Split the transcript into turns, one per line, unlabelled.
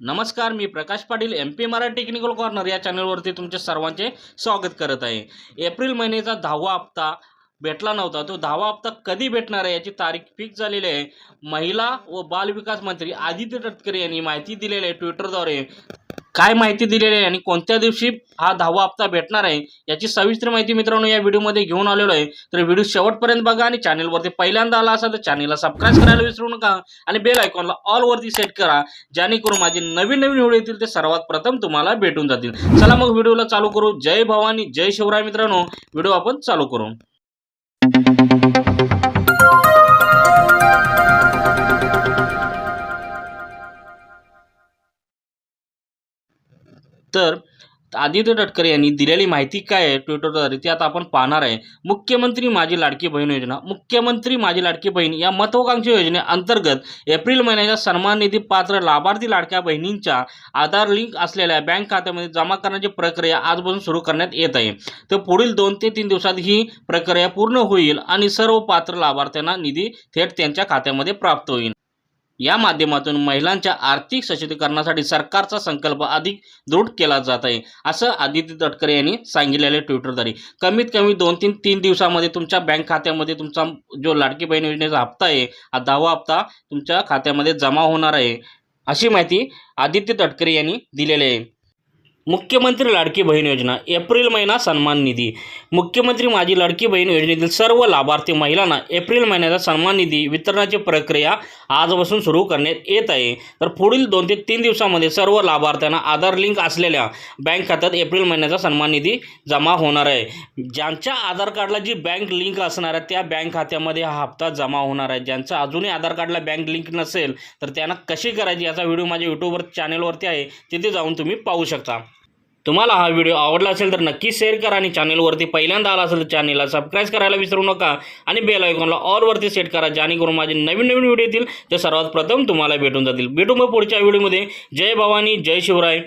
नमस्कार मी Prakash Patil M P Marathi technical corner या चॅनलवरती तुमचे सर्वांचे स्वागत करत आहे. एप्रिल महिन्याचा दहावा हप्ता भेटला नव्हता. तो दहावा हप्ता कधी भेटणार आहे याची तारीख फिक्स झालेली आहे. महिला व बालविकास मंत्री आदित्य तटकरे यांनी माहिती दिलेली आहे ट्विटरद्वारे काय माहिती दिलेली आहे आणि कोणत्या दिवशी हा दहावा हप्ता भेटणार आहे याची सविस्तर माहिती मित्रांनो या व्हिडिओमध्ये घेऊन आलेलो आहे. तर व्हिडिओ शेवटपर्यंत बघा आणि चॅनलवरती पहिल्यांदा आला असाल तर चॅनलला सबस्क्राईब करायला विसरू नका आणि बेल आयकॉनला ऑलवरती सेट करा जेणेकरून माझे नवीन नवीन व्हिडिओ येतील ते सर्वात प्रथम तुम्हाला भेटून जातील. चला मग व्हिडिओला चालू करू. जय भवानी जय शिवराय मित्रांनो. व्हिडिओ आपण चालू करू. तर आदित्य तटकरे यांनी दिलेली माहिती काय आहे? ट्विटरद्वारे ती आता आपण पाहणार आहे. मुख्यमंत्री माझी लाडकी बहीण योजना. मुख्यमंत्री माझी लाडकी बहीण या महत्वाकांक्षी योजनेअंतर्गत एप्रिल महिन्याच्या सन्मान निधी पात्र लाभार्थी लाडक्या बहिणींच्या आधार लिंक असलेल्या बँक खात्यामध्ये जमा करण्याची प्रक्रिया आजपासून सुरू करण्यात येत आहे. तर पुढील दोन ते तीन दिवसात ही प्रक्रिया पूर्ण होईल आणि सर्व पात्र लाभार्थ्यांना निधी थेट त्यांच्या खात्यामध्ये प्राप्त होईल. या माध्यमातून महिलांच्या आर्थिक सशक्तीकरणासाठी सरकारचा संकल्प अधिक दृढ केला जात आहे असं आदित्य तटकरे यांनी सांगितलेले ट्विटरद्वारे कमीत कमी दोन तीन तीन दिवसामध्ये तुमच्या बँक खात्यामध्ये तुमचा जो लाडकी बहीण योजनेचा हप्ता आहे हा दहावा हप्ता तुमच्या खात्यामध्ये जमा होणार आहे अशी माहिती आदित्य तटकरे यांनी दिलेली आहे. मुख्यमंत्री लाडकी बहीण योजना एप्रिल महिना सन्मान निधी. मुख्यमंत्री माझी लाडकी बहीण योजनेतील सर्व लाभार्थी महिलांना एप्रिल महिन्याचा सन्मान निधी वितरणाची प्रक्रिया आजपासून सुरू करण्यात येत आहे. तर पुढील दोन ते तीन दिवसामध्ये सर्व लाभार्थ्यांना आधार लिंक असलेल्या बँक खात्यात एप्रिल महिन्याचा सन्मान निधी जमा होणार आहे. ज्यांच्या आधार कार्डला जी बँक लिंक असणार आहे त्या बँक खात्यामध्ये हा हप्ता जमा होणार आहे. ज्यांचा अजूनही आधार कार्डला बँक लिंक नसेल तर त्यांना कशी करायची याचा व्हिडिओ माझ्या यूट्यूबवर चॅनलवरती आहे. तिथे जाऊन तुम्ही पाहू शकता. तुम्हाला हा व्हिडिओ आवडला असेल तर नक्की शेअर करा आणि चॅनलवरती पहिल्यांदा आला असेल तर चॅनलला सबस्क्राईब करायला विसरू नका. आणि बेल आयकॉनला ऑलवरती सेट करा जेणेकरून माझे नवीन नवीन व्हिडिओ येतील. ते सर्वात प्रथम तुम्हाला भेटून जातील. भेटू मग पुढच्या व्हिडिओमध्ये जय भवानी जय शिवराय.